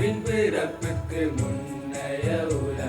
இயேசுவின் பிறப்புக்கு முன்னைய உலகம்